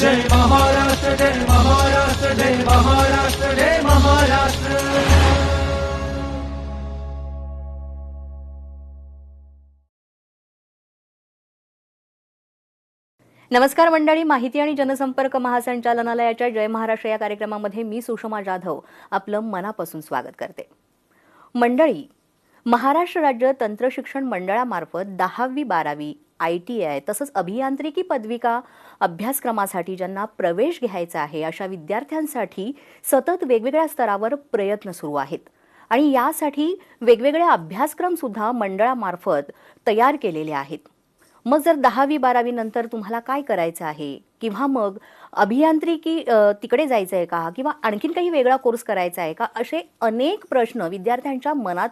जय महाराष्ट्र जय महाराष्ट्र जय महाराष्ट्र जय महाराष्ट्र. नमस्कार मंडळी माहिती आणि जनसंपर्क महासंचालनालयाच्या जय महाराष्ट्र या कार्यक्रमामध्ये मी सुषमा जाधव आपलं मनापासून स्वागत करते. मंडळी महाराष्ट्र राज्य तंत्रशिक्षण मंडळामार्फत दहावी बारावी आय टी आय तसंच अभियांत्रिकी पदविका अभ्यासक्रमासाठी ज्यांना प्रवेश घ्यायचा आहे अशा विद्यार्थ्यांसाठी सतत वेगवेगळ्या स्तरावर प्रयत्न सुरू आहेत. आणि यासाठी वेगवेगळे अभ्यासक्रमसुद्धा मंडळामार्फत तयार केलेले आहेत. मग जर दहावी बारावी नंतर तुम्हाला काय करायचं आहे? किंवा मग अभियांत्रिकी तिकडे जायचं आहे का? किंवा आणखीन काही वेगळा कोर्स करायचा आहे का? असे अनेक प्रश्न विद्यार्थ्यांच्या मनात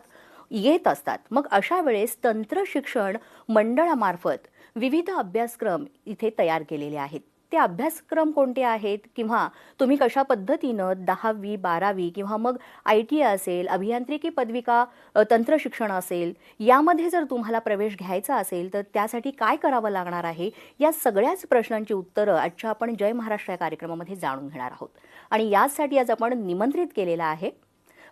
येत असतात. मग अशा वेळेस तंत्र शिक्षण मंडळामार्फत विविध अभ्यासक्रम इथे तयार केलेले आहेत. ते अभ्यासक्रम कोणते आहेत? किंवा तुम्ही कशा पद्धतीनं दहावी बारावी किंवा मग आय टी असेल अभियांत्रिकी पदविका तंत्र शिक्षण असेल यामध्ये जर तुम्हाला प्रवेश घ्यायचा असेल तर त्यासाठी काय करावं लागणार आहे? या सगळ्याच प्रश्नांची उत्तरं आजच्या आपण जय महाराष्ट्र या कार्यक्रमामध्ये जाणून घेणार आहोत. आणि यासाठी आज आपण निमंत्रित केलेलं आहे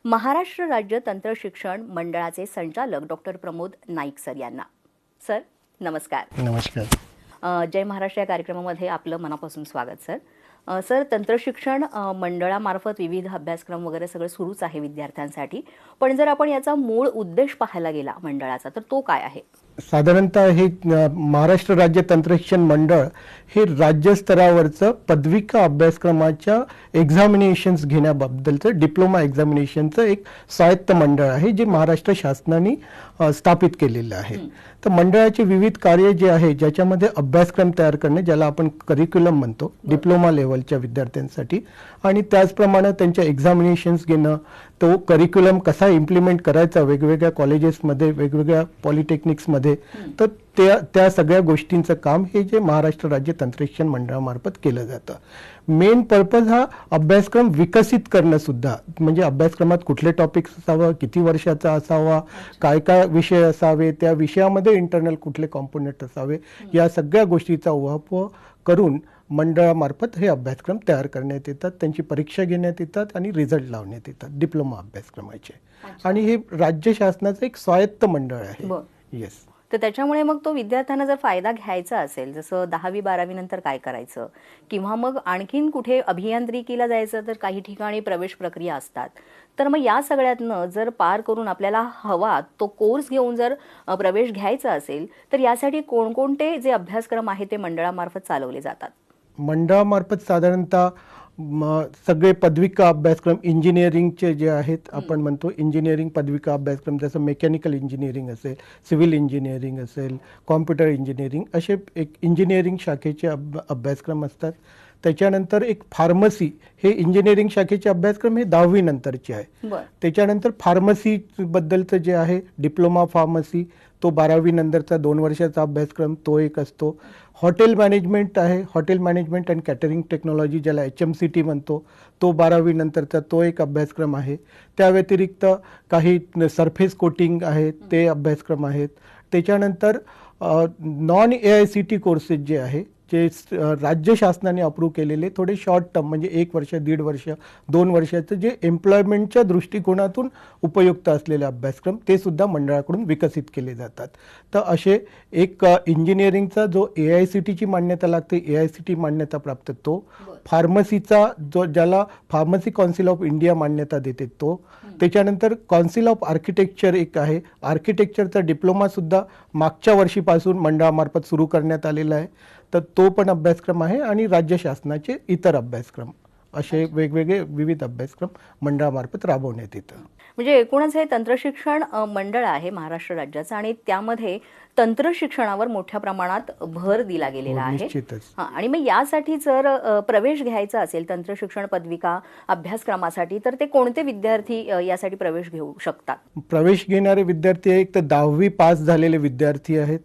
महाराष्ट्र राज्य तंत्र शिक्षण मंडळाचे संचालक डॉक्टर प्रमोद नाईक सर यांना. सर नमस्कार. नमस्कार. जय महाराष्ट्र या कार्यक्रमामध्ये आपलं मनापासून स्वागत सर. सर तंत्रशिक्षण मंडळामार्फत विविध अभ्यासक्रम वगैरे सगळं सुरूच आहे विद्यार्थ्यांसाठी. पण जर आपण याचा मूळ उद्देश पाहायला गेला मंडळाचा तर तो काय आहे? साधारणतः हे महाराष्ट्र राज्य तंत्रशिक्षण मंडळ हे राज्यस्तरावरचं पदविका अभ्यासक्रमाच्या एक्झामिनेशन्स घेण्याबद्दलचं डिप्लोमा एक्झामिनेशनचं एक स्वायत्त मंडळ आहे जे महाराष्ट्र शासनाने स्थापित केलेलं आहे. तर मंडळाचे विविध कार्य जे आहे ज्याच्यामध्ये अभ्यासक्रम तयार करणे ज्याला आपण करिक्युलम म्हणतो डिप्लोमा लेवलच्या विद्यार्थ्यांसाठी. आणि त्याचप्रमाणे त्यांच्या एक्झामिनेशन्स घेणं तो करिक्युलम कसा इम्प्लिमेंट करायचा वेगवेगळ्या कॉलेजेसमध्ये वेगवेगळ्या पॉलिटेक्निक्समध्ये तर त्या त्या सगळ्या गोष्टींचं काम हे जे महाराष्ट्र राज्य तंत्रशिक्षण मंडळामार्फत केलं जातं. मेन पर्पज हा अभ्यासक्रम विकसित करणं सुद्धा. म्हणजे अभ्यासक्रमात कुठले टॉपिक्स असावं किती वर्षाचा असावा काय काय विषय असावे त्या विषयामध्ये इंटरनल कुठले कॉम्पोनंट असावे या सगळ्या गोष्टीचा उहापोह करून मंडळामार्फत हे अभ्यासक्रम तयार करण्यात येतात त्यांची परीक्षा घेण्यात येतात आणि रिझल्ट लावण्यात येतात डिप्लोमा अभ्यासक्रमाचे. आणि हे राज्य शासनाचं एक स्वायत्त मंडळ आहे. येस तर त्याच्यामुळे मग तो विद्यार्थ्यांना जर फायदा घ्यायचा असेल जसं दहावी बारावी नंतर काय करायचं? किंवा मग आणखीन कुठे अभियांत्रिकीला जायचं तर काही ठिकाणी प्रवेश प्रक्रिया असतात. तर मग या सगळ्यातनं जर पार करून आपल्याला हवा तो कोर्स घेऊन जर प्रवेश घ्यायचा असेल तर यासाठी कोणकोणते जे अभ्यासक्रम आहेत ते मंडळामार्फत चालवले जातात? मंडळामार्फत साधारणतः सगळे पदविका अभ्यासक्रम इंजिनिअरिंगचे जे आहेत आपण म्हणतो इंजिनिअरिंग पदविका अभ्यासक्रम जसं मेकॅनिकल इंजिनिअरिंग असेल सिव्हिल इंजिनिअरिंग असेल कॉम्प्युटर इंजिनिअरिंग असे एक इंजिनिअरिंग शाखेचे अभ अभ्यासक्रम असतात. त्याच्यानंतर एक फार्मसी हे इंजिनिअरिंग शाखेचे अभ्यासक्रम हे दहावी नंतरचे आहे. त्याच्यानंतर फार्मसी बद्दलचं जे आहे डिप्लोमा फार्मसी तो बारावी नंतरचा दोन वर्षाचा अभ्यासक्रम तो एक असतो. हॉटेल मॅनेजमेंट आहे. Hotel management and catering technology ज्याला एच एम सी टी म्हणतो तो बारावी नंतरचा तो एक अभ्यासक्रम आहे. त्या व्यतिरिक्त काही सरफेस कोटिंग आहे ते अभ्यासक्रम आहेत. त्याच्यानंतर non A I C T courses जे आहे जे राज्य शासनाने अप्रूव्ह केलेले थोडे शॉर्ट टर्म म्हणजे एक वर्ष दीड वर्ष दोन वर्षाचं जे एम्प्लॉयमेंटच्या दृष्टिकोनातून उपयुक्त असलेले अभ्यासक्रम ते सुद्धा मंडळाकडून विकसित केले जातात. तर असे एक इंजिनिअरिंगचा जो ए आय सी टीची मान्यता लागते ए आय सी टी मान्यता प्राप्त तो. फार्मसीचा जो ज्याला फार्मसी काउन्सिल ऑफ इंडिया मान्यता देते तो. त्याच्यानंतर काउन्सिल ऑफ आर्किटेक्चर एक आहे. आर्किटेक्चरचा डिप्लोमा सुद्धा मागच्या वर्षीपासून मंडळामार्फत सुरू करण्यात आलेला आहे. तर तो पण अभ्यासक्रम आहे आणि राज्य शासनाचे इतर अभ्यासक्रम असे वेगवेगळे विविध अभ्यासक्रम मंडळामार्फत राबवण्यात येतं. म्हणजे एकूणच हे तंत्रशिक्षण मंडळ आहे महाराष्ट्र राज्याचं आणि त्यामध्ये तंत्रशिक्षणावर मोठ्या प्रमाणात भर दिला गेलेला हो, आहे. निश्चितच. हा, आणि मग यासाठी जर प्रवेश घ्यायचा असेल तंत्रशिक्षण पदविका अभ्यासक्रमासाठी तर ते कोणते विद्यार्थी यासाठी प्रवेश घेऊ शकतात? प्रवेश घेणारे विद्यार्थी एक तर दहावी पास झालेले विद्यार्थी आहेत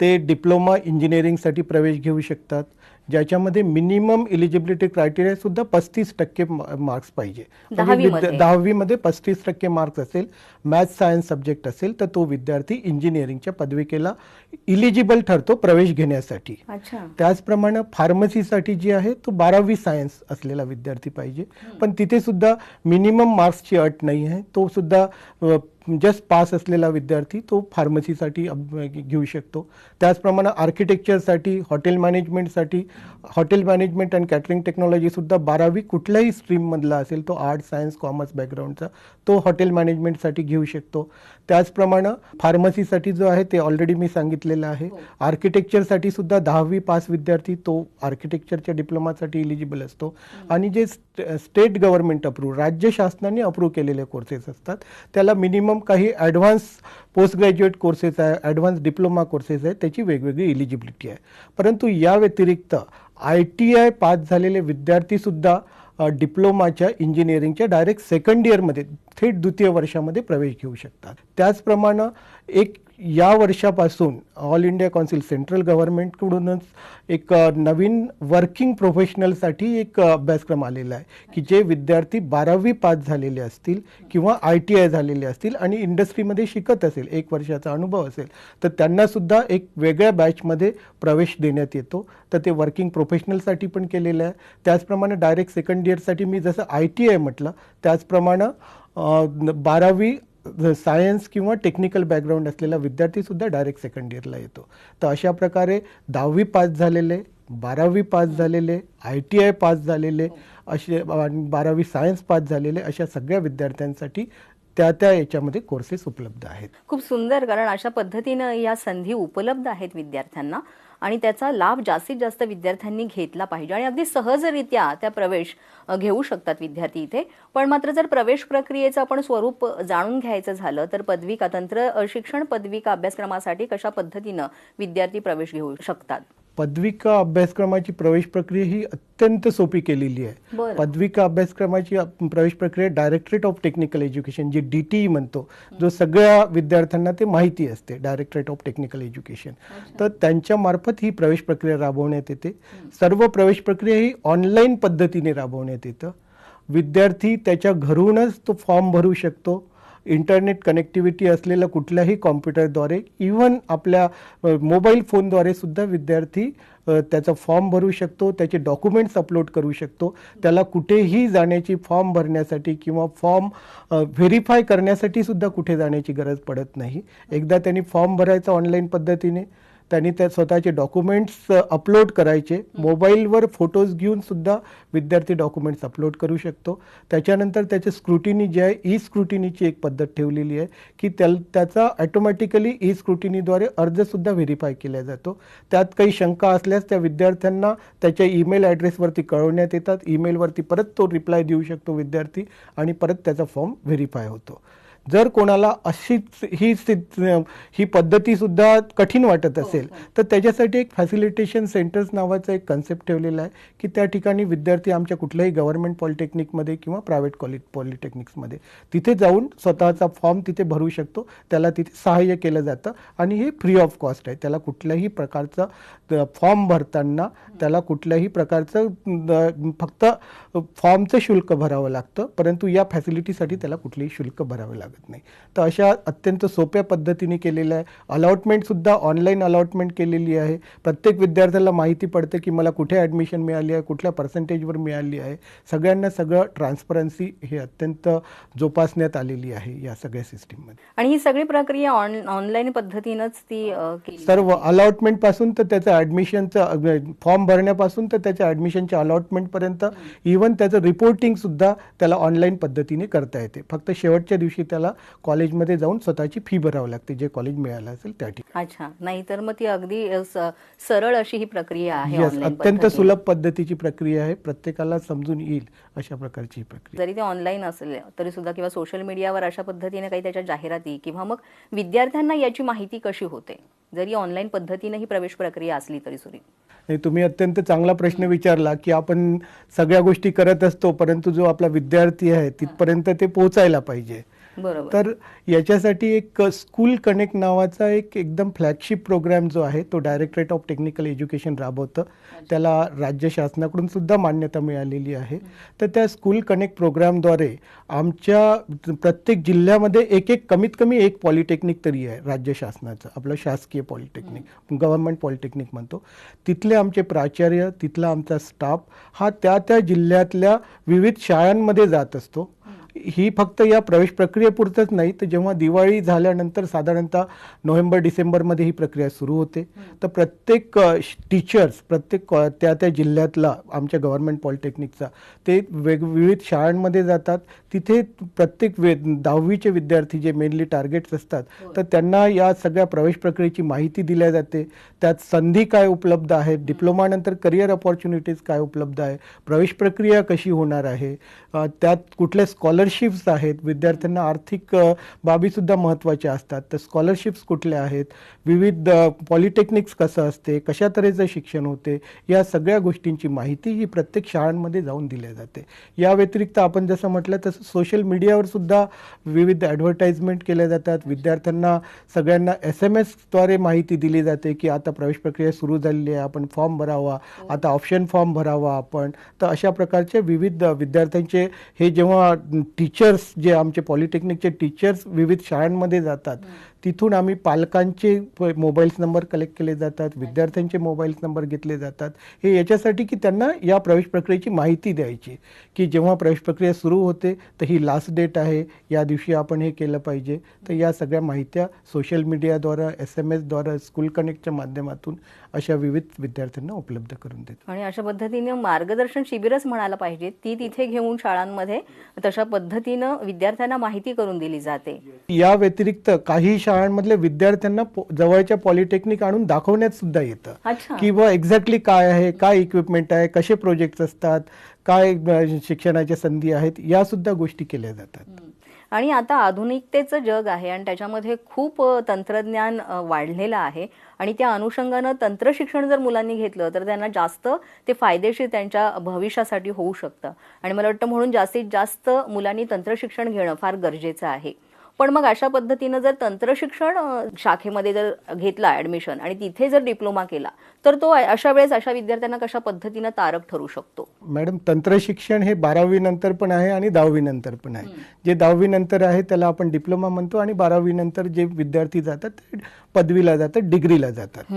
ते डिप्लोमा इंजिनिअरिंगसाठी प्रवेश घेऊ शकतात. ज्याच्यामध्ये मिनिमम इलिजिबिलिटी क्रायटेरिया सुद्धा पस्तीस टक्के मार्क्स पाहिजे. म्हणजे दहावीमध्ये. पस्तीस टक्के मार्क्स असेल मॅथ्स सायन्स सब्जेक्ट असेल तर तो विद्यार्थी इंजिनिअरिंगच्या पदविकेला इलिजिबल ठरतो प्रवेश घेण्यासाठी. त्याचप्रमाणे फार्मसीसाठी जी आहे तो बारावी सायन्स असलेला विद्यार्थी पाहिजे. पण तिथे सुद्धा मिनिमम मार्क्सची अट नाही आहे. तो सुद्धा जस्ट पास असलेला विद्यार्थी तो फार्मसीसाठी अब- घेऊ शकतो. त्याचप्रमाणे आर्किटेक्चरसाठी हॉटेल मॅनेजमेंटसाठी हॉटेल मॅनेजमेंट अँड कॅटरिंग टेक्नॉलॉजीसुद्धा बारावी कुठल्याही स्ट्रीममधला असेल तो आर्ट सायन्स कॉमर्स बॅकग्राऊंडचा तो हॉटेल मॅनेजमेंटसाठी घेऊ शकतो. त्याचप्रमाणे फार्मसीसाठी जो आहे ते ऑलरेडी मी सांगितलेलं आहे. आर्किटेक्चरसाठी सुद्धा दहावी पास विद्यार्थी तो आर्किटेक्चरच्या डिप्लोमासाठी इलिजिबल असतो. आणि जे स्टेट गव्हर्नमेंट अप्रूव्ह राज्य शासनाने अप्रूव्ह केलेले कोर्सेस असतात. त्याला मिनिमम काही ॲडव्हान्स पोस्ट ग्रॅज्युएट कोर्सेस आहे ॲडव्हान्स डिप्लोमा कोर्सेस आहे त्याची वेगवेगळी इलिजिबिलिटी आहे. परंतु या व्यतिरिक्त आय टी आय पास झालेले विद्यार्थीसुद्धा डिप्लोमाच्या इंजिनिअरिंगच्या डायरेक्ट सेकंड इयरमध्ये थेट द्वितीय वर्षामध्ये प्रवेश घेऊ शकतात. त्याचप्रमाणे एक या वर्षापासून ऑल इंडिया कौन्सिल सेंट्रल गव्हर्नमेंटकडूनच एक नवीन वर्किंग प्रोफेशनलसाठी एक अभ्यासक्रम आलेला आहे की जे विद्यार्थी बारावी पास झालेले असतील किंवा आय टी आय झालेले असतील आणि इंडस्ट्रीमध्ये शिकत असेल एक वर्षाचा अनुभव असेल तर त्यांनासुद्धा एक वेगळ्या बॅचमध्ये प्रवेश देण्यात येतो. तर ते वर्किंग प्रोफेशनलसाठी पण केलेलं आहे. त्याचप्रमाणे डायरेक्ट सेकंड इयरसाठी मी जसं आय टी आय म्हटलं त्याचप्रमाणे न- बारावी सायन्स किंवा टेक्निकल बॅकग्राऊंड असलेला विद्यार्थीसुद्धा डायरेक्ट सेकंड इयरला येतो. तर अशा प्रकारे दहावी पास झालेले बारावी पास झालेले आय टी आय पास झालेले असे बारावी सायन्स पास झालेले अशा सगळ्या विद्यार्थ्यांसाठी त्या त्या याच्यामध्ये कोर्सेस उपलब्ध आहेत. खूप सुंदर कारण अशा पद्धतीनं या संधी उपलब्ध आहेत विद्यार्थ्यांना. आणि त्याचा लाभ जास्तीत जास्त विद्यार्थ्यांनी घेतला पाहिजे. आणि अगदी सहजरित्या त्या प्रवेश घेऊ शकतात विद्यार्थी इथे. पण मात्र जर प्रवेश प्रक्रियेचं आपण स्वरूप जाणून घ्यायचं झालं तर पदविका तंत्र शिक्षण पदविका अभ्यासक्रमासाठी कशा पद्धतीनं विद्यार्थी प्रवेश घेऊ शकतात? पदविका अभ्यासक्रमाची प्रवेश प्रक्रिया ही अत्यंत सोपी केलेली आहे. पदविका अभ्यासक्रमाची प्रवेश प्रक्रिया डायरेक्टरेट ऑफ टेक्निकल एज्युकेशन जी डी टी म्हणतो जो सगळ्या विद्यार्थ्यांना ते माहिती असते डायरेक्टरेट ऑफ टेक्निकल एज्युकेशन. तर त्यांच्या मार्फत ही प्रवेश प्रक्रिया राबवण्यात येते. सर्व प्रवेश प्रक्रिया ही ऑनलाईन पद्धतीने राबवण्यात येतं. विद्यार्थी त्याच्या घरूनच तो फॉर्म भरू शकतो. इंटरनेट कनेक्टिव्हिटी असलेल्या कुठल्याही कॉम्प्युटरद्वारे इव्हन आपल्या मोबाईल फोनद्वारे सुद्धा विद्यार्थी त्याचा फॉर्म भरू शकतो त्याचे डॉक्युमेंट्स अपलोड करू शकतो. त्याला कुठेही जाण्याची फॉर्म भरण्यासाठी किंवा फॉर्म व्हेरीफाय करण्यासाठी सुद्धा कुठे जाण्याची गरज पडत नाही. एकदा त्यांनी फॉर्म भरायचा ऑनलाईन पद्धतीने त्यांनी त्या स्वतःचे डॉक्युमेंट्स अपलोड करायचे. मोबाईलवर फोटोज घेऊन सुद्धा विद्यार्थी डॉक्युमेंट्स अपलोड करू शकतो. त्याच्यानंतर त्याचे स्क्रुटिनी जे आहे ई स्क्रुटिनीची एक पद्धत ठेवलेली आहे की त्या त्याचा ॲटोमॅटिकली ई स्क्रुटिनीद्वारे अर्जसुद्धा व्हेरीफाय केला जातो. त्यात काही शंका असल्यास त्या विद्यार्थ्यांना त्याच्या ईमेल ॲड्रेसवरती कळवण्यात येतात. ईमेलवरती परत तो रिप्लाय देऊ शकतो विद्यार्थी आणि परत त्याचा फॉर्म व्हेरीफाय होतो. जर कोणाला अशीच ही ही पद्धतीसुद्धा कठीण वाटत असेल तर त्याच्यासाठी एक फॅसिलिटेशन सेंटर्स नावाचा एक कन्सेप्ट ठेवलेला आहे की त्या ठिकाणी विद्यार्थी आमच्या कुठल्याही गव्हर्नमेंट पॉलिटेक्निकमध्ये किंवा प्रायव्हेट कॉलेज पॉलिटेक्निक्समध्ये तिथे जाऊन स्वतःचा फॉर्म तिथे भरू शकतो त्याला तिथे सहाय्य केलं जातं आणि हे फ्री ऑफ कॉस्ट आहे. त्याला कुठल्याही प्रकारचं फॉर्म भरताना त्याला कुठल्याही प्रकारचं फक्त फॉर्मचं शुल्क भरावं लागतं परंतु या फॅसिलिटीसाठी त्याला कुठलेही शुल्क भरावं लागत नाही. तर अशा अत्यंत सोप्या पद्धतीने केलेलं आहे अलॉटमेंटसुद्धा ऑनलाईन अलॉटमेंट केलेली आहे. प्रत्येक विद्यार्थ्याला माहिती पडतं की मला कुठे ॲडमिशन मिळाली आहे कुठल्या पर्सेंटेजवर मिळाली आहे. सगळ्यांना सगळं ट्रान्सपरन्सी हे अत्यंत जोपासण्यात आलेली आहे या सगळ्या सिस्टीममध्ये आणि ही सगळी प्रक्रिया ऑन ऑनलाईन पद्धतीनंच ती सर्व अलॉटमेंटपासून तर त्याचं ॲडमिशनचं फॉर्म भरण्यापासून तर त्याच्या ॲडमिशनच्या अलॉटमेंटपर्यंत इवन त्याचं रिपोर्टिंग सुद्धा त्याला ऑनलाईन पद्धतीने करता येते. फक्त शेवटच्या दिवशी त्याला कॉलेजमध्ये जाऊन स्वतःची फी भरावी लागते जे कॉलेज मिळालं असेल त्या ठिकाणी. अच्छा. नाही तर मग ती अगदी सरळ अशी ही प्रक्रिया आहे अत्यंत. सुलभ पद्धतीची प्रक्रिया आहे. प्रत्येकाला समजून येईल अशा प्रकारची प्रक्रिया. जरी ते ऑनलाईन असले तरी सुद्धा किंवा सोशल मीडियावर अशा पद्धतीने काही त्याच्या जाहिराती किंवा मग विद्यार्थ्यांना याची माहिती कशी होते? जरी ऑनलाईन पद्धतीने ही प्रवेश प्रक्रिया असली तरी सुद्धा. नाही तुम्ही अत्यंत चांगला प्रश्न विचारला की आपण सगळ्या गोष्टी करत असतो परंतु जो आपला विद्यार्थी आहे तिथपर्यंत ते पोहोचायला पाहिजे. बरोबर. तर याच्यासाठी एक स्कूल कनेक्ट नावाचा एक एकदम फ्लॅगशिप प्रोग्राम जो आहे तो डायरेक्टरेट ऑफ टेक्निकल एज्युकेशन राबवतं. त्याला राज्य शासनाकडून सुद्धा मान्यता मिळालेली आहे. तर त्या स्कूल कनेक्ट प्रोग्रामद्वारे आमच्या प्रत्येक जिल्ह्यामध्ये एक एक कमीत कमी एक पॉलिटेक्निक तरी आहे राज्य शासनाचं. आपलं शासकीय पॉलिटेक्निक गव्हर्नमेंट पॉलिटेक्निक म्हणतो. तिथले आमचे प्राचार्य तिथला आमचा स्टाफ हा त्या त्या जिल्ह्यातल्या विविध शाळांमध्ये जात असतो. ही फक्त या प्रवेश प्रक्रियेपुरतंच नाही तर जेव्हा दिवाळी झाल्यानंतर साधारणतः नोव्हेंबर डिसेंबरमध्ये ही प्रक्रिया सुरू होते. तर प्रत्येक टीचर्स प्रत्येक कॉ- त्या त्या जिल्ह्यातला आमच्या गव्हर्नमेंट पॉलिटेक्निकचा ते वेग विविध शाळांमध्ये जातात. तिथे प्रत्येक वे दहावीचे विद्यार्थी जे मेनली टार्गेट्स असतात तर त्यांना या सगळ्या प्रवेश प्रक्रियेची माहिती दिल्या जाते. त्यात संधी काय उपलब्ध आहेत डिप्लोमानंतर करिअर ऑपॉर्च्युनिटीज काय उपलब्ध आहे प्रवेश प्रक्रिया कशी होणार आहे त्यात कुठल्या स्कॉलरशिप्स आहेत. विद्यार्थ्यांना आर्थिक बाबीसुद्धा महत्त्वाच्या असतात. तर स्कॉलरशिप्स कुठल्या आहेत? विविध पॉलिटेक्निक्स कसं असते? कशा तऱ्हेचं शिक्षण होते? या सगळ्या गोष्टींची माहिती ही प्रत्येक शाळांमध्ये जाऊन दिल्या जाते. या व्यतिरिक्त आपण जसं म्हटलं तसं सोशल मीडियावर सुद्धा विविध ॲडव्हर्टाइजमेंट केल्या जातात. विद्यार्थ्यांना सगळ्यांना एस एम एसद्वारे माहिती दिली जाते की आता प्रवेश प्रक्रिया सुरू झालेली आहे. आपण फॉर्म भरावा. आता ऑप्शन फॉर्म भरावा आपण. तर अशा प्रकारचे विविध विद्यार्थ्यांचे हे जेव्हा टीचर्स जे आमचे पॉलिटेक्निकचे टीचर्स विविध शाळांमध्ये जातात. तिथून आम्ही पालकांचे मोबाईल्स नंबर कलेक्ट केले जातात विद्यार्थ्यांचे मोबाईल्स नंबर घेतले जातात. हे याच्यासाठी की त्यांना या प्रवेश प्रक्रियेची माहिती द्यायची की जेव्हा प्रवेश प्रक्रिया सुरू होते तर ही लास्ट डेट आहे या दिवशी आपण हे केलं पाहिजे. तर या सगळ्या माहित्या सोशल मीडियाद्वारा एस एम एसद्वारा स्कूल कनेक्टच्या माध्यमातून अशा विविध विद्यार्थ्यांना उपलब्ध करून देतो. आणि अशा पद्धतीने मार्गदर्शन शिबिरच म्हणायला पाहिजे. ती तिथे घेऊन शाळांमध्ये तशा पद्धतीनं विद्यार्थ्यांना माहिती करून दिली जाते. या व्यतिरिक्त काही शाळांमधल्या विद्यार्थ्यांना जवळच्या पॉलिटेक्निक आणून दाखवण्यात सुद्धा येतं. की बुवा एक्झॅक्टली काय आहे काय इक्विपमेंट आहे कसे प्रोजेक्ट असतात काय शिक्षणाच्या संधी आहेत या सुद्धा गोष्टी केल्या जातात. आणि आता आधुनिकतेचं जग आहे आणि त्याच्यामध्ये खूप तंत्रज्ञान वाढलेलं आहे. आणि त्या अनुषंगानं तंत्रशिक्षण जर मुलांनी घेतलं तर त्यांना जास्त ते फायदेशीर त्यांच्या भविष्यासाठी होऊ शकतं. आणि मला वाटतं म्हणून जास्तीत जास्त मुलांनी तंत्रशिक्षण घेणं फार गरजेचं आहे. पण मग अशा पद्धतीनं जर तंत्रशिक्षण शाखेमध्ये जर घेतला ऍडमिशन आणि तिथे जर डिप्लोमा केला तर तो अशा वेळेस अशा विद्यार्थ्यांना कशा पद्धतीनं तारक ठरू शकतो? मॅडम तंत्रशिक्षण हे बारावी नंतर पण आहे आणि दहावी नंतर पण आहे. जे दहावी नंतर आहे त्याला आपण डिप्लोमा म्हणतो आणि बारावी नंतर जे विद्यार्थी जातात ते पदवीला जातात डिग्रीला जातात.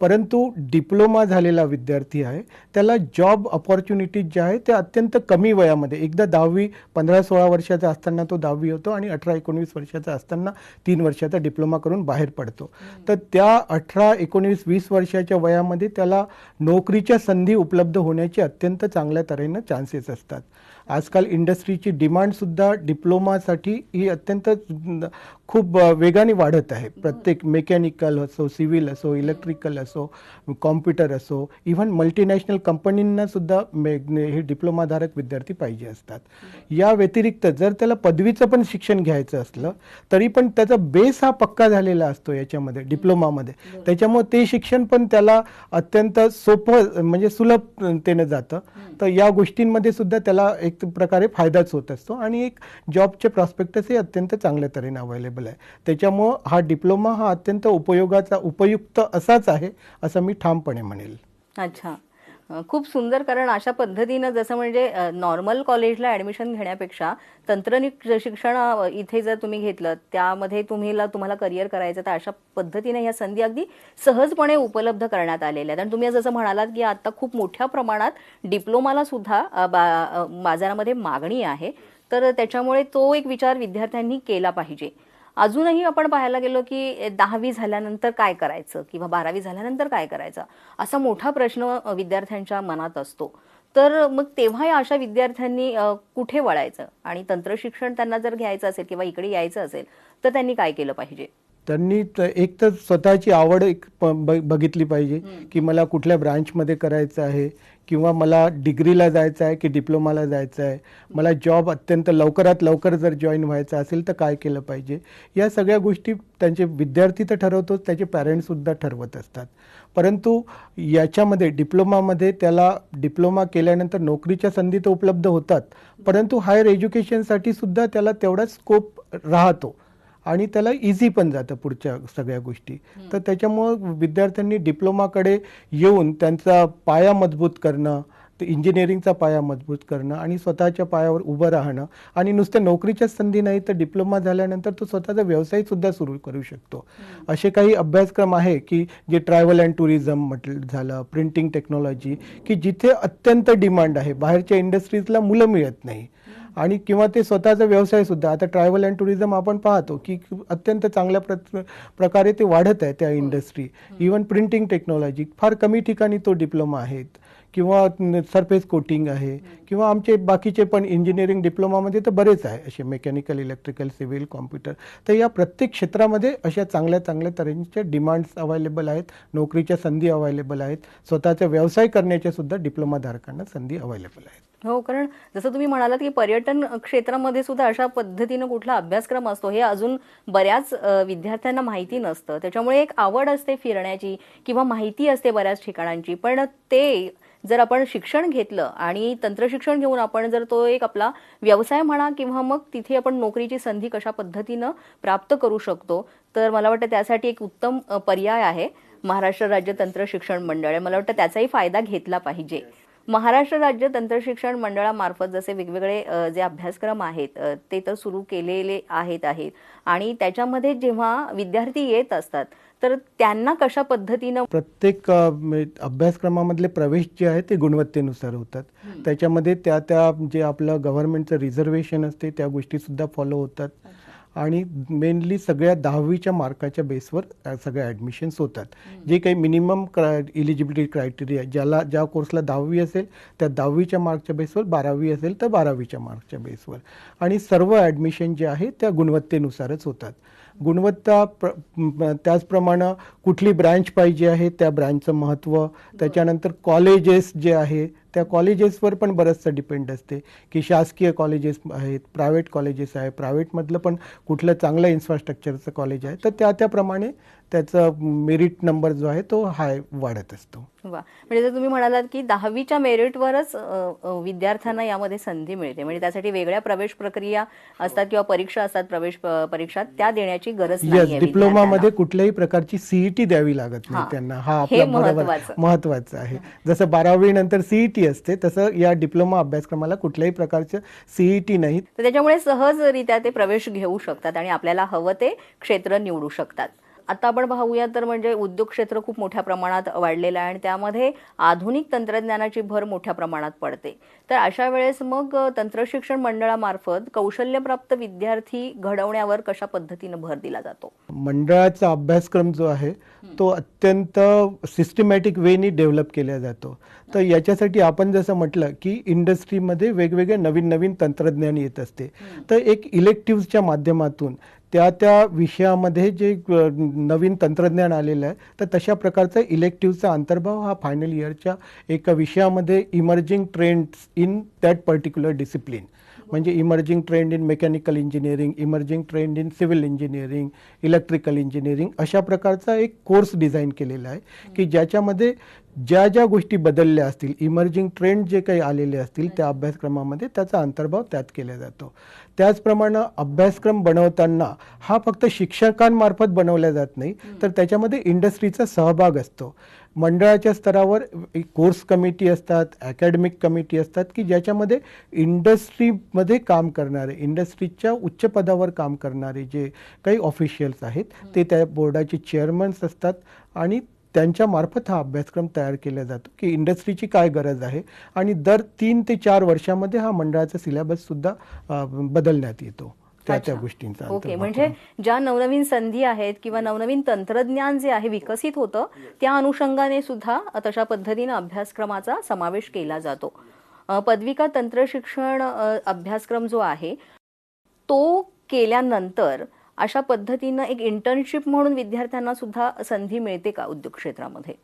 परंतु डिप्लोमा झालेला विद्यार्थी आहे. त्याला जॉब ऑपॉर्च्युनिटीज ज्या आहेत त्या अत्यंत कमी वयामध्ये एकदा दहावी पंधरा सोळा वर्षाचा असताना तो दहावी होतो आणि अठरा एकोणवीस वर्षाचा असताना तीन वर्षाचा डिप्लोमा करून बाहेर पडतो. तर त्या अठरा एकोणवीस वीस वर्षाच्या वयामध्ये त्याला नोकरीच्या संधी उपलब्ध होण्याचे अत्यंत चांगल्या तऱ्हेनं चान्सेस असतात. आजकाल इंडस्ट्रीची डिमांडसुद्धा डिप्लोमासाठी ही अत्यंत खूप वेगाने वाढत आहे. प्रत्येक मेकॅनिकल असो सिव्हिल असो इलेक्ट्रिकल असो कॉम्प्युटर असो इव्हन मल्टीनॅशनल कंपनींना सुद्धा मे हे डिप्लोमाधारक विद्यार्थी पाहिजे असतात. या व्यतिरिक्त जर त्याला पदवीचं पण शिक्षण घ्यायचं असलं तरी पण त्याचा बेस हा पक्का झालेला असतो याच्यामध्ये डिप्लोमामध्ये. त्याच्यामुळे ते शिक्षण पण त्याला अत्यंत सोपं म्हणजे सुलभतेनं जातं. तर या गोष्टींमध्ये सुद्धा त्याला एक प्रकारे फायदाच होत असतो आणि एक जॉबचे प्रॉस्पेक्टसही अत्यंत चांगल्या तऱ्हेने अवेलेबल आहे त्याच्यामुळं हा डिप्लोमा हा अत्यंत उपयोगाचा उपयुक्त असाच आहे असं मी ठामपणे म्हणेल. अच्छा. खूप सुंदर कारण अशा पद्धतीनं जसं म्हणजे नॉर्मल कॉलेजला ऍडमिशन घेण्यापेक्षा तंत्रनिक शिक्षण इथे जर तुम्ही घेतलं त्यामध्ये तुम्हीला तुम्हाला करिअर करायचं तर अशा पद्धतीने ह्या संधी अगदी सहजपणे उपलब्ध करण्यात आलेल्या आहेत. आणि तुम्ही जसं म्हणालात की आता खूप मोठ्या प्रमाणात डिप्लोमाला सुद्धा बाजारामध्ये मागणी आहे. तर त्याच्यामुळे तो एक विचार विद्यार्थ्यांनी केला पाहिजे. अजूनही आपण पाहायला गेलो की दहावी झाल्यानंतर काय करायचं किंवा बारावी झाल्यानंतर काय करायचं असा मोठा प्रश्न विद्यार्थ्यांच्या मनात असतो. तर मग तेव्हा या अशा विद्यार्थ्यांनी कुठे वळायचं? आणि तंत्रशिक्षण त्यांना जर घ्यायचं असेल किंवा इकडे यायचं असेल तर त्यांनी काय केलं पाहिजे? त्यांनी एक तर स्वतःची आवड एक बघितली पाहिजे. की मला कुठल्या ब्रांचमध्ये करायचं आहे किंवा मला डिग्रीला जायचं आहे की डिप्लोमाला जायचं आहे. मला जॉब अत्यंत लवकरात लवकर जर जॉईन व्हायचं असेल तर काय केलं पाहिजे? या सगळ्या गोष्टी त्यांचे विद्यार्थी तर ठरवतोच त्याचे पॅरेंट्ससुद्धा ठरवत असतात. परंतु याच्यामध्ये डिप्लोमामध्ये त्याला डिप्लोमा केल्यानंतर नोकरीच्या संधी तर उपलब्ध होतात. परंतु हायर एज्युकेशनसाठी सुद्धा त्याला तेवढाच स्कोप राहतो. आणि त्याला इझी पण जातं पुढच्या सगळ्या गोष्टी. तर त्याच्यामुळं विद्यार्थ्यांनी डिप्लोमाकडे येऊन त्यांचा पाया मजबूत करणं ते इंजिनिअरिंगचा पाया मजबूत करणं आणि स्वतःच्या पायावर उभं राहणं आणि नुसतं नोकरीच्याच संधी नाही तर डिप्लोमा झाल्यानंतर तो स्वतःचा व्यवसायसुद्धा सुरू करू शकतो. असे काही अभ्यासक्रम आहे की जे ट्रॅव्हल अँड टुरिझम म्हटलं झालं प्रिंटिंग टेक्नॉलॉजी की जिथे अत्यंत डिमांड आहे बाहेरच्या इंडस्ट्रीजला मुलं मिळत नाही. आणि किंवा ते स्वतःचा व्यवसाय सुद्धा. आता ट्रॅव्हल अँड टुरिझम आपण पाहतो की अत्यंत चांगल्या प्र प्रकारे ते वाढत आहे त्या इंडस्ट्री इवन प्रिंटिंग टेक्नॉलॉजी फार कमी ठिकाणी तो डिप्लोमा आहेत. किंवा सरफेस कोटिंग आहे. किंवा आमचे बाकीचे पण इंजिनिअरिंग डिप्लोमामध्ये तर बरेच आहे. असे मेकॅनिकल इलेक्ट्रिकल सिव्हिल कॉम्प्युटर तर या प्रत्येक क्षेत्रामध्ये अशा चांगल्या चांगल्या तऱ्हेच्या डिमांड्स अवेलेबल आहेत. नोकरीच्या संधी अवेलेबल आहेत. स्वतःचा व्यवसाय करण्याच्या सुद्धा डिप्लोमाधारकांना संधी अवेलेबल आहेत. हो कारण जसं तुम्ही म्हणालात की पर्यटन क्षेत्रामध्ये सुद्धा अशा पद्धतीनं कुठला अभ्यासक्रम असतो हे अजून बऱ्याच विद्यार्थ्यांना माहिती नसतं. त्याच्यामुळे एक आवड असते फिरण्याची किंवा माहिती असते बऱ्याच ठिकाणांची. पण ते जर आपण शिक्षण घेतलं आणि तंत्रशिक्षण घेऊन आपण जर तो एक आपला व्यवसाय म्हणा किंवा मग तिथे आपण नोकरीची संधी कशा पद्धतीनं प्राप्त करू शकतो तर मला वाटतं त्यासाठी एक उत्तम पर्याय आहे महाराष्ट्र राज्य तंत्र शिक्षण मंडळ. आहे. मला वाटतं त्याचाही फायदा घेतला पाहिजे. महाराष्ट्र राज्य तंत्रशिक्षण मंडळामार्फत जसे वेगवेगळे जे अभ्यासक्रम आहेत ते तर सुरू केलेले आहेत आहेत. आणि त्याच्यामध्ये जेव्हा विद्यार्थी येत असतात तर त्यांना कशा पद्धतीनं प्रत्येक अभ्यासक्रमामधले प्रवेश जे आहेत ते गुणवत्तेनुसार होतात. त्याच्यामध्ये त्या त्या जे आपलं गव्हर्नमेंटचं रिझर्वेशन असते त्या गोष्टीसुद्धा फॉलो होतात. आणि मेनली सगळ्या दहावीच्या मार्काच्या बेसवर सगळ्या ॲडमिशन्स होतात. जे काही मिनिमम क्राय इलिजिबिलिटी क्रायटेरिया ज्याला ज्या कोर्सला दहावी असेल त्या दहावीच्या मार्कच्या बेसवर बारावी असेल तर बारावीच्या मार्कच्या बेसवर आणि सर्व ॲडमिशन जे आहे त्या गुणवत्तेनुसारच होतात. गुणवत्ता प्र त्याचप्रमाणे कुठली ब्रँच पाहिजे आहे त्या ब्रँचचं महत्त्व त्याच्यानंतर कॉलेजेस जे आहे त्या कॉलेजेसवर पण बरंचसं डिपेंड असते. की शासकीय कॉलेजेस आहेत प्रायव्हेट कॉलेजेस आहे प्रायव्हेटमधलं पण कुठलं चांगलं इन्फ्रास्ट्रक्चरचं कॉलेज आहे तर त्या त्याप्रमाणे त्याचं मेरिट नंबर जो आहे तो हाय वाढत असतो. वा. म्हणजे जर तुम्ही म्हणालात की दहावीच्या मेरिटवरच विद्यार्थ्यांना यामध्ये संधी मिळते. म्हणजे त्यासाठी वेगळ्या प्रवेश प्रक्रिया असतात किंवा परीक्षा असतात प्रवेश परीक्षा त्या देण्याची गरज नाही डिप्लोमामध्ये कुठल्याही प्रकारची सीईटी द्यावी लागत नाही. त्यांना. हा आपला. महत्वाचं. आहे. जसं बारावी नंतर सीईटी असते तसं या डिप्लोमा अभ्यासक्रमाला कुठल्याही प्रकारचं सीईटी नाही. तर त्याच्यामुळे सहजरित्या ते प्रवेश घेऊ शकतात आणि आपल्याला हवं ते क्षेत्र निवडू शकतात. आता आपण पाहूया तर म्हणजे उद्योग क्षेत्र खूप मोठ्या प्रमाणात वाढलेलं आहे आणि त्यामध्ये आधुनिक तंत्रज्ञानाची भर मोठ्या प्रमाणात पडते. तर अशा वेळेस मग तंत्रशिक्षण मंडळामार्फत कौशल्यप्राप्त विद्यार्थी घडवण्यावर कशा पद्धतीनं भर दिला जातो? मंडळाचा अभ्यासक्रम जो आहे तो अत्यंत सिस्टमॅटिक वेनी डेव्हलप केला जातो. तर याच्यासाठी आपण जसं म्हटलं की इंडस्ट्रीमध्ये वेगवेगळे नवीन नवीन तंत्रज्ञान येत असते. तर एक इलेक्टिव्हच्या माध्यमातून त्या त्या विषयामध्ये जे नवीन तंत्रज्ञान आलेलं आहे तर तशा प्रकारचा इलेक्टिव्हचा अंतर्भाव हा फायनल इयरच्या एका विषयामध्ये emerging trends in that particular discipline म्हणजे emerging trend in mechanical engineering emerging trend in civil engineering electrical engineering अशा प्रकारचा एक कोर्स डिझाईन केलेला आहे की ज्याच्यामध्ये ज्या ज्या गोष्टी बदलल्या असतील इमर्जिंग ट्रेंड जे काही आलेले असतील त्या अभ्यासक्रमामध्ये त्याचा अंतर्भाव त्यात केला जातो. त्याचप्रमाणे अभ्यासक्रम बनवताना हा फक्त शिक्षकांमार्फत बनवला जात नाही तर त्याच्यामध्ये इंडस्ट्रीचा सहभाग असतो. मंडळाच्या स्तरावर कोर्स कमिटी असतात अकॅडमिक कमिटी असतात की ज्याच्यामध्ये इंडस्ट्रीमध्ये काम करणारे इंडस्ट्रीच्या उच्च पदावर काम करणारे जे काही ऑफिशियल्स आहेत ते त्या बोर्डाचे चेअरमन्स असतात आणि त्यांच्या मार्फत हा अभ्यासक्रम तयार केला जातो की इंडस्ट्रीची काय गरज आहे आणि दर तीन ते चार वर्षामध्ये हा मंडळाचा सिलेबस सुद्धा बदलण्यात येतो. त्या त्या. गोष्टींचा ओके. म्हणजे ज्या नवनवीन संधी आहेत किंवा नवनवीन तंत्रज्ञान जे आहे विकसित होतं त्या अनुषंगाने सुद्धा तशा पद्धतीनं अभ्यासक्रमाचा समावेश केला जातो. पदविका तंत्रशिक्षण अभ्यासक्रम जो आहे तो केल्यानंतर अशा पद्धतीनं एक इंटर्नशिप म्हणून विद्यार्थ्यांना सुद्धा संधी मिळते का उद्योग क्षेत्रामध्ये?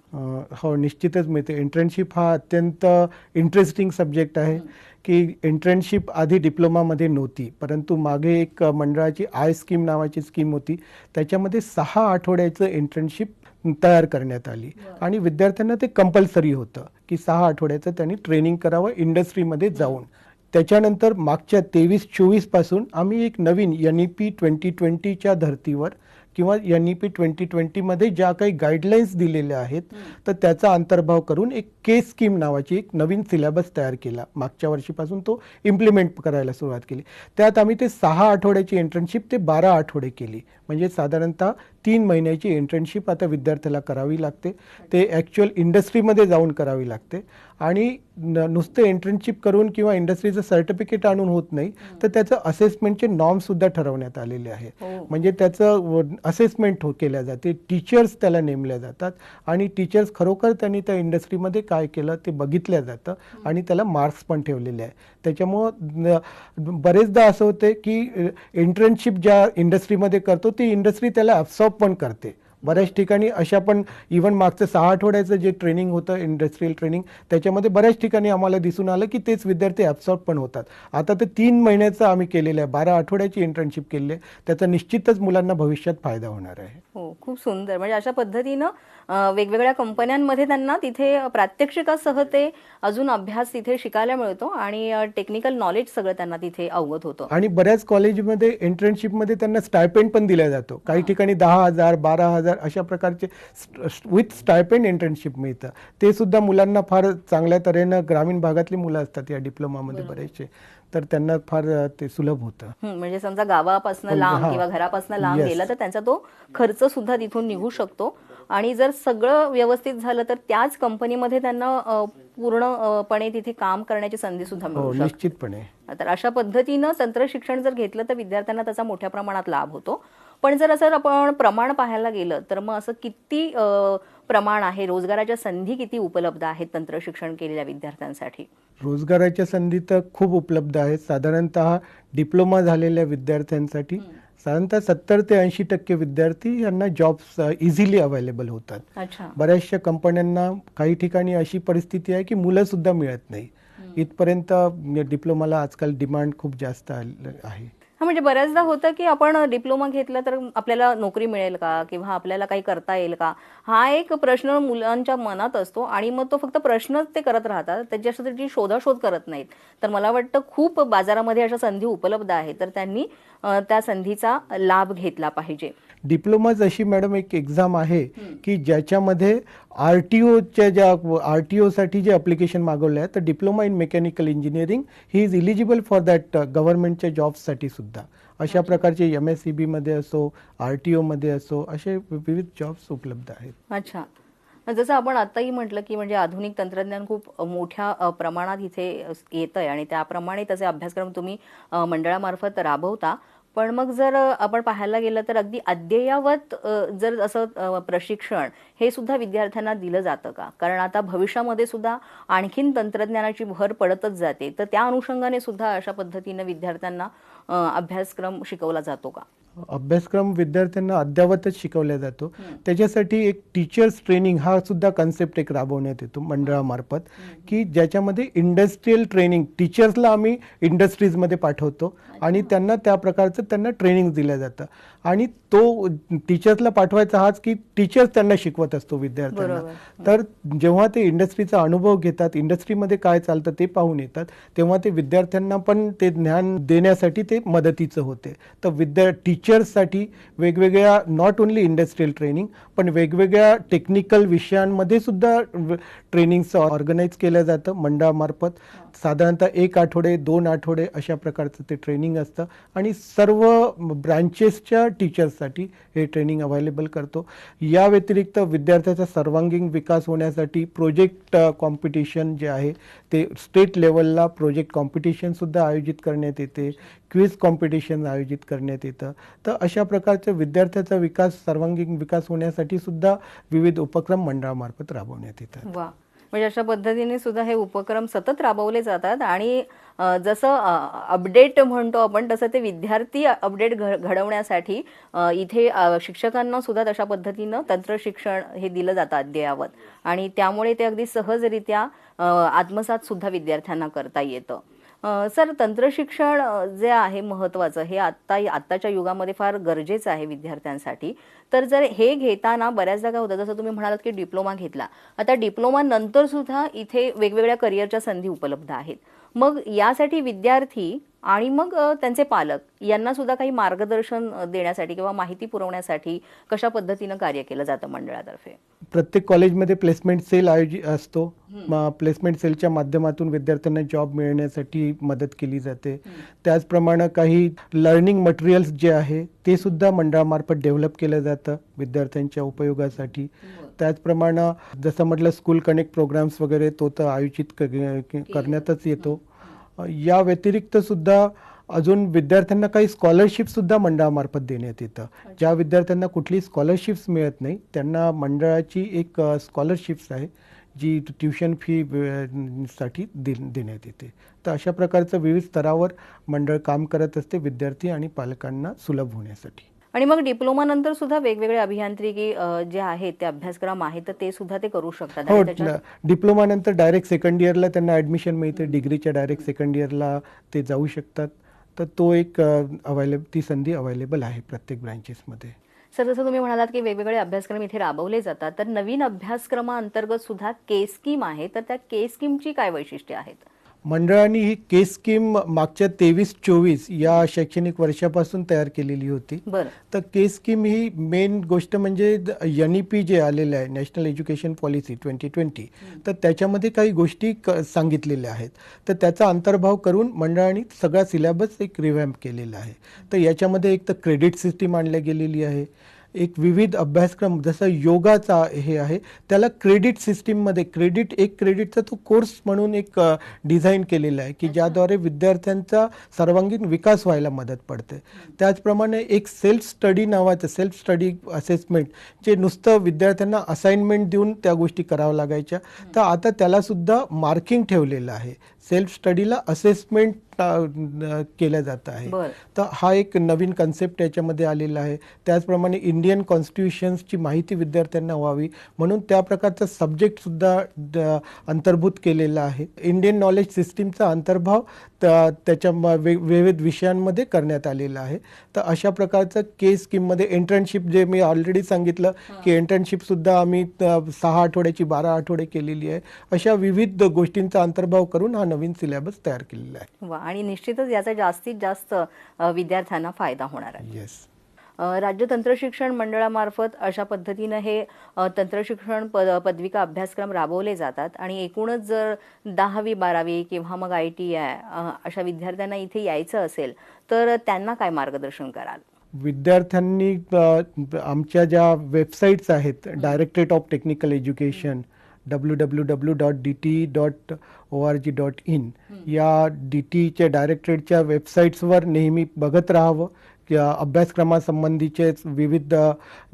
हो निश्चितच मिळते. इंटर्नशिप हा अत्यंत इंटरेस्टिंग सब्जेक्ट आहे की इंटर्नशिप आधी डिप्लोमामध्ये नव्हती परंतु मागे एक मंडळाची आय स्कीम नावाची स्कीम होती. त्याच्यामध्ये सहा आठवड्याचं इंटर्नशिप तयार करण्यात आली. आणि विद्यार्थ्यांना ते कंपल्सरी होतं की सहा आठवड्याचं त्यांनी ट्रेनिंग करावं इंडस्ट्रीमध्ये जाऊन. त्याच्यानंतर मागच्या तेवीस चोवीसपासून आम्ही एक नवीन एन ई पी ट्वेंटी ट्वेंटीच्या धर्तीवर किंवा एन ई पी ट्वेंटी ट्वेंटीमध्ये ज्या काही गाईडलाईन्स दिलेल्या आहेत तर त्याचा अंतर्भाव करून एक के स्कीम नावाची एक नवीन सिलेबस तयार केला. मागच्या वर्षीपासून तो इम्प्लिमेंट करायला सुरुवात केली. त्यात आम्ही ते सहा आठवड्याची इंटर्नशिप ते बारा आठवडे केली. म्हणजे साधारणतः तीन महिन्याची इंटर्नशिप आता विद्यार्थ्याला करावी लागते. ते ॲक्च्युअल इंडस्ट्रीमध्ये जाऊन करावी लागते. आणि न- नुसतं इंटर्नशिप करून किंवा इंडस्ट्रीचं सर्टिफिकेट आणून होत नाही तर त्याचं असेसमेंटचे नॉर्मसुद्धा ठरवण्यात आलेले आहे. हो. म्हणजे त्याचं असेसमेंट हो केल्या जाते टीचर्स त्याला नेमल्या जातात आणि टीचर्स खरोखर त्यांनी त्या इंडस्ट्रीमध्ये काय केलं ते बघितलं जातं आणि त्याला मार्क्स पण ठेवलेले आहे. त्याच्यामुळं बरेचदा असं होते की इंटर्नशिप ज्या इंडस्ट्रीमध्ये करतो ती इंडस्ट्री त्याला ॲब्सॉर्ब पण करते. बऱ्याच ठिकाणी अशा पण इव्हन मागचं सहा आठवड्याचं जे ट्रेनिंग होतं इंडस्ट्रियल ट्रेनिंग त्याच्यामध्ये बऱ्याच ठिकाणी आम्हाला दिसून आलं की तेच विद्यार्थी ॲब्सॉर्ब पण होतात. आता ते तीन महिन्याचं आम्ही केलेलं आहे बारा आठवड्याची इंटर्नशिप केलेली आहे. त्याचा निश्चितच मुलांना भविष्यात फायदा होणार आहे. हो खूप सुंदर. म्हणजे अशा पद्धतीनं वेगवेगळ्या कंपन्यांमध्ये त्यांना तिथे प्रात्यक्षिकासह ते अजून अभ्यास तिथे शिकायला मिळतो आणि टेक्निकल नॉलेज सगळं त्यांना तिथे अवगत होतं. आणि बऱ्याच कॉलेजमध्ये इंटर्नशिपमध्ये त्यांना स्टायपेंड पण दिला जातो. काही ठिकाणी दहा हजार बारा हजार अशा प्रकारचे विथ स्टायपेंड इंटर्नशिप मिळतं. ते सुद्धा मुलांना फार चांगल्या तऱ्हेनं ग्रामीण भागातली मुलं असतात या डिप्लोमामध्ये बरेचसे. तर त्यांना फार ते सुलभ होतं. हं, म्हणजे समजा गावापासून लांब हा. किंवा घरापासून लांब. गेला तर त्यांचा तो खर्च सुद्धा तिथून निघू शकतो. आणि जर सगळं व्यवस्थित झालं तर त्याच कंपनीमध्ये त्यांना पूर्णपणे तिथे काम करण्याची संधी सुद्धा हो मिळू शकते. निश्चितपणे. तर अशा पद्धतीनं तंत्र शिक्षण जर घेतलं तर विद्यार्थ्यांना त्याचा मोठ्या प्रमाणात लाभ होतो. पण जर असं आपण प्रमाण पाहायला गेलं तर मग असं किती प्रमाण आहे? रोजगाराच्या संधी किती उपलब्ध आहेत तंत्र शिक्षण केलेल्या विद्यार्थ्यांसाठी? रोजगाराच्या संधी तर खूप उपलब्ध आहेत. साधारणतः डिप्लोमा झालेल्या विद्यार्थ्यांसाठी साधारणतः सत्तर ते ऐंशी टक्के विद्यार्थी यांना जॉब्स इझिली अवेलेबल होतात. अच्छा. बऱ्याचशा कंपन्यांना काही ठिकाणी अशी परिस्थिती आहे की मुलं सुद्धा मिळत नाही. इथपर्यंत डिप्लोमाला आजकाल डिमांड खूप जास्त आल- आहे. हा म्हणजे बऱ्याचदा होतं की आपण डिप्लोमा घेतला तर आपल्याला नोकरी मिळेल का? किंवा आपल्याला काही करता येईल का? हा एक प्रश्न मुलांच्या मनात असतो आणि मग तो फक्त प्रश्नच ते करत राहतात. त्याच्यासाठी शोधाशोध करत नाहीत. तर मला वाटतं खूप बाजारामध्ये अशा संधी उपलब्ध आहेत. तर त्यांनी त्या संधीचा लाभ घेतला पाहिजे. डिप्लोमाज अशी मॅडम एक एक्झाम आहे की ज्याच्यामध्ये आर टी ओच्या ज्या आर टी ओसाठी जे अप्लिकेशन मागवलं आहे तर diploma in mechanical engineering he is eligible for that गव्हर्नमेंटच्या जॉब्ससाठी सुद्धा. अशा प्रकारचे एम एस सी बीमध्ये असो आर टी ओमध्ये असो असे विविध जॉब्स उपलब्ध आहेत. अच्छा. जसं आपण आताही म्हटलं की म्हणजे आधुनिक तंत्रज्ञान खूप मोठ्या प्रमाणात इथे येत आहे आणि त्याप्रमाणे त्याचे अभ्यासक्रम तुम्ही मंडळामार्फत राबवता. पण मग जर आपण पाहायला गेलं तर अगदी अद्ययावत जर असं प्रशिक्षण हे सुद्धा विद्यार्थ्यांना दिलं जातं का? कारण आता भविष्यामध्ये सुद्धा आणखीन तंत्रज्ञानाची भर पडतच जाते. तर त्या अनुषंगाने सुद्धा अशा पद्धतीनं विद्यार्थ्यांना अभ्यासक्रम शिकवला जातो का? अभ्यासक्रम विद्यार्थ्यांना अद्ययावतच शिकवला जातो. त्याच्यासाठी एक टीचर्स ट्रेनिंग हा सुद्धा कन्सेप्ट एक राबवण्यात येतो मंडळामार्फत की ज्याच्यामध्ये इंडस्ट्रीयल ट्रेनिंग टीचर्सला आम्ही इंडस्ट्रीजमध्ये पाठवतो आणि त्यांना त्या प्रकारचं त्यांना ट्रेनिंग दिलं जातं. आणि तो टीचर्सला पाठवायचा हाच की टीचर्स त्यांना शिकवत असतो विद्यार्थ्यांना. तर जेव्हा ते इंडस्ट्रीचा अनुभव घेतात इंडस्ट्रीमध्ये काय चालतं ते पाहून येतात तेव्हा ते विद्यार्थ्यांना पण ते ज्ञान देण्यासाठी ते मदतीचं होते. तर विद्या टीचर्ससाठी वेगवेगळ्या नॉट ओन्ली इंडस्ट्रीयल ट्रेनिंग पण वेगवेगळ्या टेक्निकल विषयांमध्ये सुद्धा ट्रेनिंगचं ऑर्गनाईज केलं जातं मंडळामार्फत. साधारणतः एक आठवडे दोन आठवडे अशा प्रकारचं ते ट्रेनिंग असतं. आणि सर्व ब्रँचेसच्या टीचर्ससाठी हे ट्रेनिंग अवेलेबल करतो. या व्यतिरिक्त विद्यार्थ्याचा सर्वांगीण विकास होण्यासाठी प्रोजेक्ट कॉम्पिटिशन जे आहे ते स्टेट लेवलला प्रोजेक्ट कॉम्पिटिशनसुद्धा आयोजित करण्यात येते. क्विज कॉम्पिटिशन आयोजित करण्यात येतं. तर अशा प्रकारच्या विद्यार्थ्याचा विकास सर्वांगीण विकास होण्यासाठी सुद्धा विविध उपक्रम मंडळामार्फत राबवण्यात येतात. म्हणजे अशा पद्धतीने सुद्धा हे उपक्रम सतत राबवले जातात आणि जसं अपडेट म्हणतो आपण तसं ते विद्यार्थी अपडेट घडवण्यासाठी इथे शिक्षकांना सुद्धा तशा पद्धतीनं तंत्रशिक्षण हे दिलं जातं अद्ययावत. आणि त्यामुळे ते अगदी सहजरित्या आत्मसात सुद्धा विद्यार्थ्यांना करता येतं. सर तंत्रशिक्षण जे आहे महत्त्वाचं हे आत्ता आत्ताच्या युगामध्ये फार गरजेचं आहे विद्यार्थ्यांसाठी. तर जर हे घेताना बऱ्याचदा काय होतं जसं तुम्ही म्हणालात की डिप्लोमा घेतला. आता डिप्लोमा नंतर सुद्धा इथे वेगवेगळ्या करिअरच्या संधी उपलब्ध आहेत. मग यासाठी विद्यार्थी आणि मग त्यांचे पालक यांना सुद्धा काही मार्गदर्शन देण्यासाठी किंवा माहिती पुरवण्यासाठी कशा पद्धतीनं कार्य केलं जातं मंडळातर्फे? प्रत्येक कॉलेजमध्ये प्लेसमेंट सेल आयोजित असतो. प्लेसमेंट सेलच्या माध्यमातून विद्यार्थ्यांना जॉब मिळण्यासाठी मदत केली जाते. त्याचप्रमाणे काही लर्निंग मटेरियल्स जे आहे ते सुद्धा मंडळामार्फत डेव्हलप केलं जातं विद्यार्थ्यांच्या उपयोगासाठी. त्याचप्रमाणे जसं म्हटलं स्कूल कनेक्ट प्रोग्राम्स वगैरे तो तर आयोजित करण्यातच येतो. या व्यतिरिक्त सुद्धा अजून विद्यार्थ्यांना काही स्कॉलरशिप सुद्धा मंडळामार्फत देण्यात येतं. ज्या विद्यार्थ्यांना कुठली स्कॉलरशिप्स मिळत नाही त्यांना मंडळाची एक स्कॉलरशिप्स आहे जी ट्युशन फी साठी दे देण्यात येते. तर अशा प्रकारचं विविध स्तरावर मंडळ काम करत असते विद्यार्थी आणि पालकांना सुलभ होण्यासाठी. आणि मग डिप्लोमा नंतर सुद्धा वेगवेगळे अभियांत्रिकी जे आहेत ते अभ्यासक्रम आहेत तर ते सुद्धा ते करू शकतात. हो आणि त्याच्यात डिप्लोमा नंतर डायरेक्ट सेकंड इयरला त्यांना ॲडमिशन मिळते. डिग्रीच्या डायरेक्ट सेकंड इयरला ते जाऊ शकतात. तर तो एक अवेलेबल ती संधी अवेलेबल आहे प्रत्येक ब्रँचेसमध्ये सर जसं तुम्ही म्हणालात की वेगवेगळे अभ्यासक्रम इथे राबवले जातात तर नवीन अभ्यासक्रमाअंतर्गत सुद्धा के स्कीम आहे तर त्या के स्कीमची काय वैशिष्ट्ये आहेत? मंडळाने ही के स्कीम मागच्या तेवीस चोवीस या शैक्षणिक वर्षापासून तयार केलेली होती. तर के स्कीम ही मेन गोष्ट म्हणजे एन ई पी जे आलेलं आहे national education policy twenty twenty तर त्याच्यामध्ये काही गोष्टी क सांगितलेल्या आहेत. तर त्याचा अंतर्भाव करून मंडळाने सगळा सिलेबस एक रिव्हॅम्प केलेला आहे. तर याच्यामध्ये एक तर क्रेडिट सिस्टीम आणल्या गेलेली आहे. एक विविध अभ्यासक्रम जसं योगाचा हे आहे त्याला क्रेडिट सिस्टीममध्ये क्रेडिट एक क्रेडिटचा तो कोर्स म्हणून एक डिझाईन केलेला आहे की ज्याद्वारे विद्यार्थ्यांचा सर्वांगीण विकास व्हायला मदत पडते. त्याचप्रमाणे एक सेल्फ स्टडी नावाचं सेल्फ स्टडी असेसमेंट जे नुसतं विद्यार्थ्यांना असाइनमेंट देऊन त्या गोष्टी कराव्या लागायच्या. तर आता त्याला सुद्धा मार्किंग ठेवलेलं आहे. सेल्फ स्टडीला असेसमेंट केलं जात आहे. तर हा एक नवीन कन्सेप्ट याच्यामध्ये आलेला आहे. त्याचप्रमाणे इंडियन कॉन्स्टिट्यूशन्सची माहिती विद्यार्थ्यांना व्हावी म्हणून त्या प्रकारचा सब्जेक्ट सुद्धा द- अंतर्भूत केलेला आहे. इंडियन नॉलेज सिस्टीमचा अंतर्भाव त्या- त्याच्या विविध विषयांमध्ये करण्यात आलेला आहे. तर अशा प्रकारचं के स्कीममध्ये इंटर्नशिप जे मी ऑलरेडी सांगितलं की इंटर्नशिप सुद्धा आम्ही सहा आठवड्याची बारा आठवडे केलेली आहे. अशा विविध गोष्टींचा अंतर्भाव करून हा नवीन सिलेबस तयार केलेला आहे वा आणि निश्चितच याचा जास्तीत जास्त विद्यार्थ्यांना फायदा होणार आहे. येस राज्य तंत्रशिक्षण मंडळामार्फत अशा पद्धतीनं हे तंत्रशिक्षण पद पदविका अभ्यासक्रम राबवले जातात आणि एकूणच जर दहावी बारावी किंवा मग आय टी आय अशा विद्यार्थ्यांना इथे यायचं असेल तर त्यांना काय मार्गदर्शन कराल? विद्यार्थ्यांनी आमच्या ज्या वेबसाईट्स आहेत directorate of technical education W W W dot D T dot O R G dot in या डी टीच्या डायरेक्टरेटच्या वेबसाईट्सवर नेहमी बघत राहावं. की अभ्यासक्रमासंबंधीचे विविध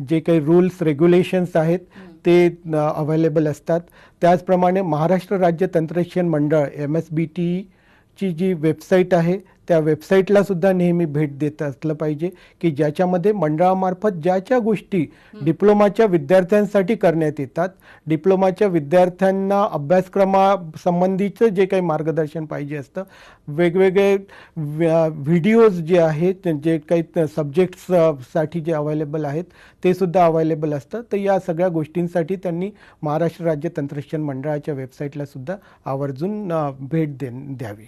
जे काही रूल्स रेग्युलेशन्स आहेत ते अवेलेबल असतात. त्याचप्रमाणे महाराष्ट्र राज्य तंत्रशिक्षण मंडळ एम एस बी टीची जी वेबसाईट आहे त्या वेबसाईटला सुद्धा नेहमी भेट देत असलं पाहिजे की ज्याच्यामध्ये मंडळामार्फत ज्या ज्या गोष्टी डिप्लोमाच्या विद्यार्थ्यांसाठी करण्यात येतात डिप्लोमाच्या विद्यार्थ्यांना अभ्यासक्रमासंबंधीचं जे काही मार्गदर्शन पाहिजे असतं वेगवेगळे व्हिडिओज जे आहेत जे काही सब्जेक्ट्ससाठी जे अवेलेबल आहेत ते सुद्धा अवेलेबल असतं. तर या सगळ्या गोष्टींसाठी त्यांनी महाराष्ट्र राज्य तंत्रशिक्षण मंडळाच्या वेबसाईटला सुद्धा आवर्जून भेट दे द्यावी.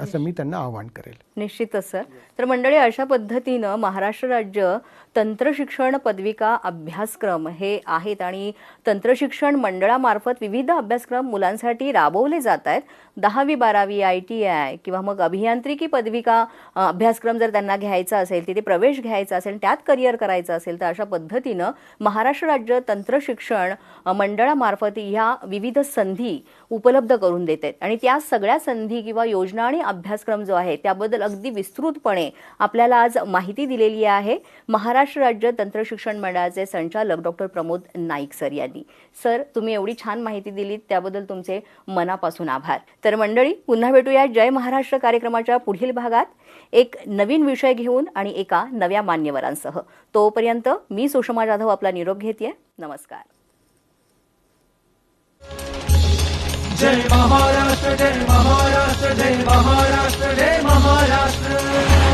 असं मी त्यांना आवाहन करेल. निश्चितच सर. तर मंडळी अशा पद्धतीनं महाराष्ट्र राज्य तंत्रशिक्षण पदविका अभ्यासक्रम हे आहेत आणि तंत्रशिक्षण मंडळामार्फत विविध अभ्यासक्रम मुलांसाठी राबवले जात आहेत. दहावी बारावी आय टी आय किंवा मग अभियांत्रिकी पदविका अभ्यासक्रम जर त्यांना घ्यायचा असेल तिथे प्रवेश घ्यायचा असेल त्यात करिअर करायचं असेल तर अशा पद्धतीनं महाराष्ट्र राज्य तंत्रशिक्षण मंडळामार्फत ह्या विविध संधी उपलब्ध करून देत. आहेत आणि त्या सगळ्या संधी किंवा योजना आणि अभ्यासक्रम जो आहे त्याबद्दल अगदी विस्तृतपणे आपल्याला आज माहिती दिलेली आहे. महाराष्ट्र महाराष्ट्र राज्य तंत्र शिक्षण मंडळाचे संचालक डॉक्टर प्रमोद नाईक सर यांनी. सर तुम्ही एवढी छान माहिती दिलीत त्याबद्दल तुमचे मनापासून आभार. तर मंडळी पुन्हा भेटूया जय महाराष्ट्र कार्यक्रमाच्या पुढील भागात. एक नवीन विषय घेऊन आणि एका नव्या मान्यवरांसह. तोपर्यंत मी सुषमा जाधव आपला निरोप घेते नमस्कार. जय महाराष्ट्र जय महाराष्ट्र जय महाराष्ट्र जय महाराष्ट्र.